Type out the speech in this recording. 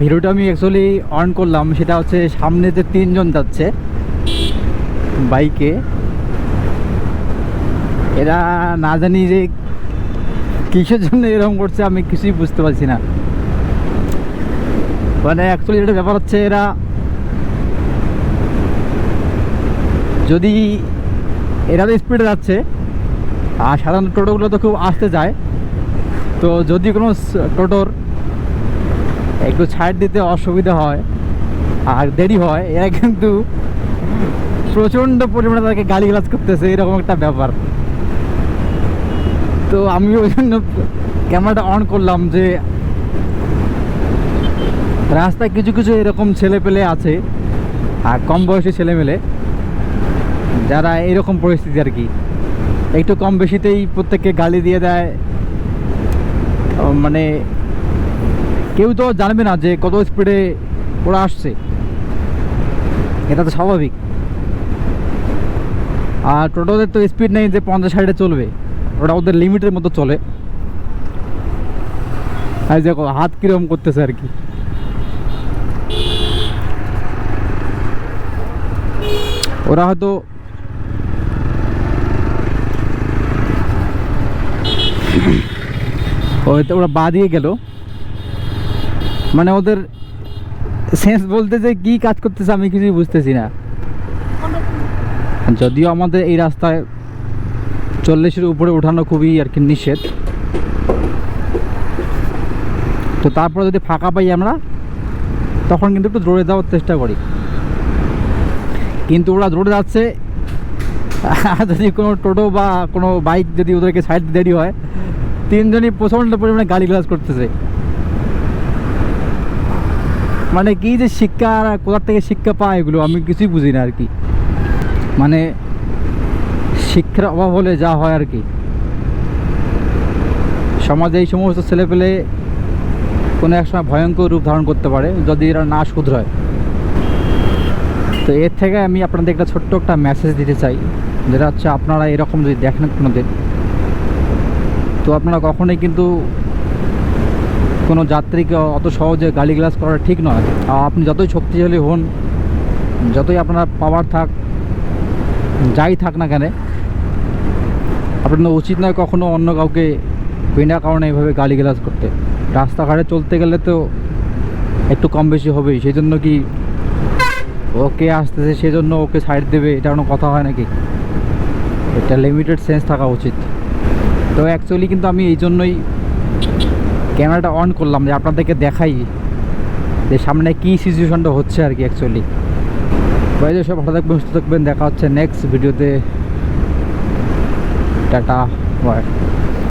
ভিডিওটা আমি actually on করলাম, সেটা হচ্ছে সামনে যে তিনজন যাচ্ছে বাইকে, এরা না জানি যে কিসের জন্য এরকম করছে, আমি কিছুই বুঝতে পারছি না। মানে অ্যাকচুয়ালি এটা ব্যাপার হচ্ছে, এরা যদি এরা তো স্পিডে যাচ্ছে, আর সাধারণত টোটোগুলো তো খুব আসতে যায় তো যদি কোনো টোটোর একটু ছাড় দিতে অসুবিধা হয়, আর দেরি হয়, এরা কিন্তু প্রচণ্ড পরিমাণে তাকে গালিগালাজ করতেছে, এরকম একটা ব্যাপার। তো আমি ওই জন্য ক্যামেরাটা অন করলাম যে, রাস্তায় কিছু কিছু এরকম ছেলে পেলে আছে, আর কম বয়সী ছেলে মেলে যারা এরকম পরিস্থিতি আর কি। একটু কম বেশিতেই প্রত্যেককে গালি দিয়ে দেয় মানে কেউ তো জানবে না যে কত স্পিডে ওরা আসছে। এটা তো স্বাভাবিক। আর টোটোদের তো স্পিড নেই যে পঞ্চাশ ষাটে চলবে। ওটা ওদের লিমিটের মতো চলে। আর দেখো, হাত কীরকম করতেছে আর কি। ওরা হয়তো ওরা বা দিয়ে গেল। মানে ওদের সেন্স বলতে যে কি কাজ করতেছে আমি কিছুই বুঝতেছি না। যদিও আমাদের এই রাস্তায় চল্লিশের উপরে ওঠানো খুবই আর কি নিষেধ। তো তারপরে যদি ফাঁকা পাই আমরা, তখন কিন্তু একটু দৌড়ে যাওয়ার চেষ্টা করি। কিন্তু ওরা দৌড়ে যাচ্ছে যদি কোনো টোটো বা কোনো বাইক যদি ওদেরকে সাইড দেরি হয়, তিনজনই প্রচণ্ড পরিমাণে গালি গ্লাস করতেছে। মানে কি যে শিক্ষা আর কোথার থেকে শিক্ষা পায় এগুলো আমি কিছুই বুঝি না আর কি। মানে শিক্ষার অভাব হলে যা হয় আর কি। সমাজে এই সমস্ত ছেলেপেলে কোনো এক সময় ভয়ঙ্কর রূপ ধারণ করতে পারে, যদি এরা না শুধরায়। তো এর থেকে আমি আপনাদের একটা ছোট্ট একটা মেসেজ দিতে চাই, যেটা হচ্ছে আপনারা এরকম যদি দেখেন কোনো দিন তো আপনারা কখনোই কিন্তু কোনো যাত্রীকে অত সহজে গালিগালাজ করা ঠিক নয়। আপনি যতই শক্তিশালী হন, যতই আপনার পাওয়ার থাক, যাই থাক না কেন, আপনার উচিত নয় কখনো অন্য কাউকে বিনা কারণে এইভাবে গালিগালাজ করতে। রাস্তাঘাটে চলতে গেলে তো একটু কম বেশি হবেই। সেই জন্য কি ওকে আসতেছে, সেজন্য ওকে সাইড দেবে, এটা কোনো কথা হয় নাকি? এটা লিমিটেড সেন্স থাকা উচিত। তো অ্যাকচুয়ালি কিন্তু আমি এই জন্যই ক্যামেরাটা অন করলাম যে আপনাদেরকে দেখাই যে সামনে কী সিচুয়েশনটা হচ্ছে আর কি অ্যাকচুয়ালি বাইরে সব ভালো থাকবেন, সুস্থ থাকবেন, দেখা হচ্ছে নেক্সট ভিডিওতে টাটা বাই